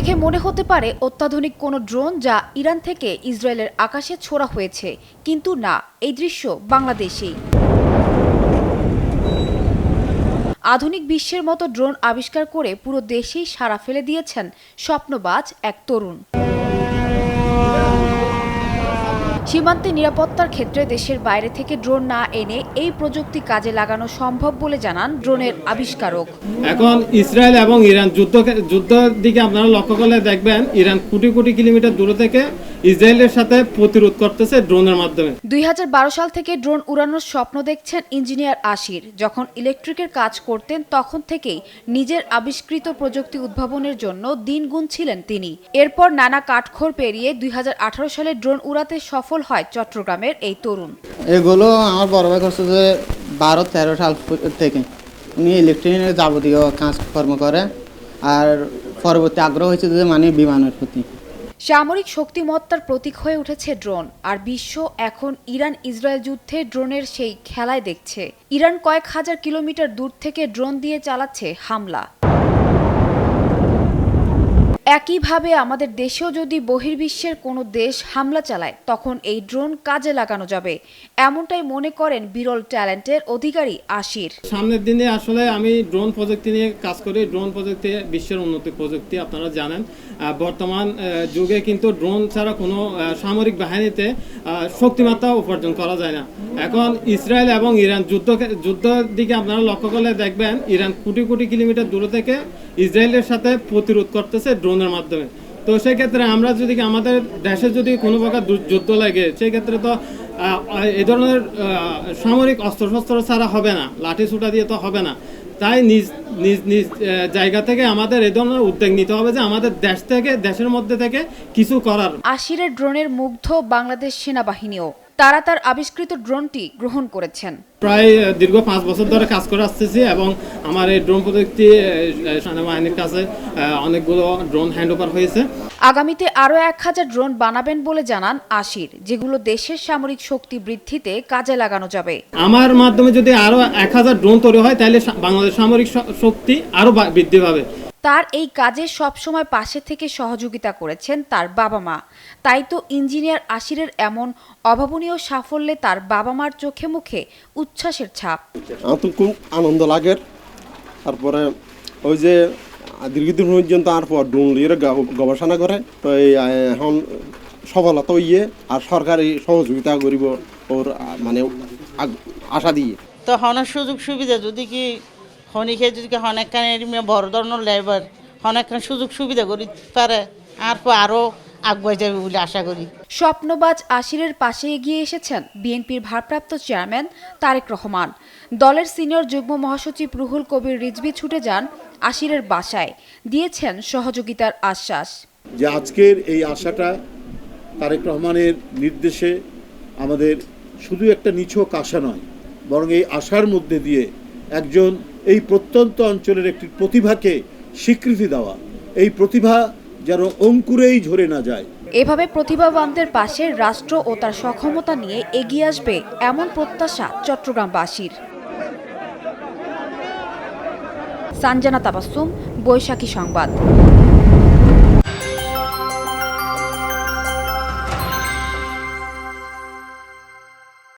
দেখে মনে হতে পারে অত্যাধুনিক কোনো ড্রোন যা ইরান থেকে ইসরায়েলের আকাশে ছোড়া হয়েছে, কিন্তু না, এই দৃশ্য বাংলাদেশেই। আধুনিক বিশ্বের মতো ড্রোন আবিষ্কার করে পুরো দেশেই সাড়া ফেলে দিয়েছেন স্বপ্নবাজ এক তরুণ। সীমান্তে নিরাপত্তার ক্ষেত্রে দেশের বাইরে থেকে ড্রোন না এনে এই প্রযুক্তি কাজে লাগানো সম্ভব বলে জানান ড্রোনের আবিষ্কারক। এখন ইসরায়েল এবং ইরান যুদ্ধ যুদ্ধের দিকে আপনারা লক্ষ্য করলে দেখবেন ইরান কোটি কোটি কিলোমিটার দূরে থেকে ইসরায়েলের সাথে প্রতিরোধ করতেছে ড্রোনের মাধ্যমে। দুই হাজার বারো সাল থেকে ড্রোন উড়ানোর স্বপ্ন দেখছেন ইঞ্জিনিয়ার আশির। যখন ইলেকট্রিকের কাজ করতেন তখন থেকেই নিজের আবিষ্কৃত প্রযুক্তি উদ্ভাবনের জন্য দিন গুনছিলেন তিনি। এরপর নানা কাঠখড় পেরিয়ে দুই হাজার আঠারো সালে ড্রোন উড়াতে সফল হয় চট্টগ্রামের এই তরুণ। এগুলো আমার বড় ভাই করছে যে বারো তেরো সাল থেকে। উনি ইলেকট্রিকের যাবতীয় কাজকর্ম করে আর পরবর্তী আগ্রহ হয়েছে যে মানে বিমানের প্রতি। সামরিক শক্তিমত্তার প্রতীক হয়ে উঠেছে ড্রোন আর বিশ্ব এখন ইরান ইসরায়েল যুদ্ধে ড্রোনের সেই খেলায় দেখছে। ইরান কয়েক হাজার কিলোমিটার দূর থেকে ড্রোন দিয়ে চালাচ্ছে হামলা। একইভাবে আমাদের দেশেও যদি বহির্বিশ্বের কোনো দেশ হামলা চালায়, তখন এই ড্রোন কাজে লাগানো যাবে। এমনটাই মনে করেন বিরল ট্যালেন্টের অধিকারী আশির। সামনের দিনে আসলে আমি ড্রোন প্রযুক্তি নিয়ে কাজ করি। ড্রোন প্রযুক্তি বিশ্বের উন্নতি প্রযুক্তি, আপনারা জানেন। বর্তমান যুগে কিন্তু ড্রোন ছাড়া কোনো সামরিক বাহিনীতে শক্তিমাত্রা উপার্জন করা যায় না। এখন ইসরায়েল এবং ইরান যুদ্ধ যুদ্ধের দিকে আপনারা লক্ষ্য করলে দেখবেন, ইরান কোটি কোটি কিলোমিটার দূরে থেকে ইসরায়েলের সাথে প্রতিরোধ করতেছে ড্রোনের মাধ্যমে। তো সেই ক্ষেত্রে আমরা যদি আমাদের দেশে যদি কোনো প্রকার যুদ্ধ লাগে সেই ক্ষেত্রে তো এ ধরনের সামরিক অস্ত্রশস্ত্র ছাড়া হবে না, লাঠি ছুটা দিয়ে তো হবে না। তাই নিজ নিজ নিজ জায়গা থেকে আমাদের এই ধরনের উদ্যোগ নিতে হবে যে আমাদের দেশ থেকে, দেশের মধ্যে থেকে কিছু করার। আশিরের ড্রোনের মুগ্ধ বাংলাদেশ সেনাবাহিনীও। তারা তার আবিষ্কৃত ড্রোনটি গ্রহণ করেছেন। প্রায় দীর্ঘ পাঁচ বছর ধরে কাজ করে আসতেছি এবং আমার এই ড্রোন প্রযুক্তি সেনাবাহিনীর কাছে অনেকগুলো ড্রোন হ্যান্ড ওভার হয়েছে। আগামীতে আরও এক হাজার ড্রোন বানাবেন বলে জানান আশির যেগুলো দেশের সামরিক শক্তি বৃদ্ধিতে কাজে লাগানো যাবে। আমার মাধ্যমে যদি আরও এক হাজার ড্রোন তৈরি হয় তাহলে বাংলাদেশ সামরিক শক্তি আরও বৃদ্ধি পাবে। তার এই কাজে সবসময় পাশে থেকে সহযোগিতা করেছেন তার বাবা মা তাই তো ইঞ্জিনিয়ার আশিরের এমন অভাবনীয় সাফল্যে তার বাবা মার চোখে মুখে উচ্ছ্বাসের ছাপ। খুব আনন্দ লাগে। তারপরে ওই যে দীর্ঘদিন পর্যন্ত আর পর গবেষণা করে। তো এখন সফলতা ইয়ে আর সরকারি সহযোগিতা করিব ওর মানে আশা দিয়ে। তো হনের সুযোগ সুবিধা যদি কি হনিকে যদি কি হনেকখান বড় ধরনের লেবার হনেকখান সুযোগ সুবিধা করি পারে আর পর আরও আগুয়াই যাবে বলে আশা করি। স্বপ্নবাজ আশিরের পাশে এগিয়ে এসেছেন বিএনপির ভারপ্রাপ্ত চেয়ারম্যান তারেক রহমান। দলের সিনিয়র যুগ্ম মহাসচিব রুহুল কবির রিজভি ছুটে যান আশিরের বাসায় দিয়েছেন সহযোগিতার আশ্বাস। যে আজকের এই আশাটা তারেক রহমানের নির্দেশে আমাদের শুধু একটা নিছক আশা নয় বরং এই আশার মধ্যে দিয়ে একজন এই প্রত্যন্ত অঞ্চলের একটি প্রতিভাকে স্বীকৃতি দেওয়া। এই প্রতিভা যেন অঙ্কুরেই ঝরে না যায়। এভাবে প্রতিভাবানদের পাশে রাষ্ট্র ও তার সক্ষমতা নিয়ে এগিয়ে আসবে এমন প্রত্যাশা চট্টগ্রামবাসীর। সানজানা তাবাসুম বৈশাখী সংবাদ।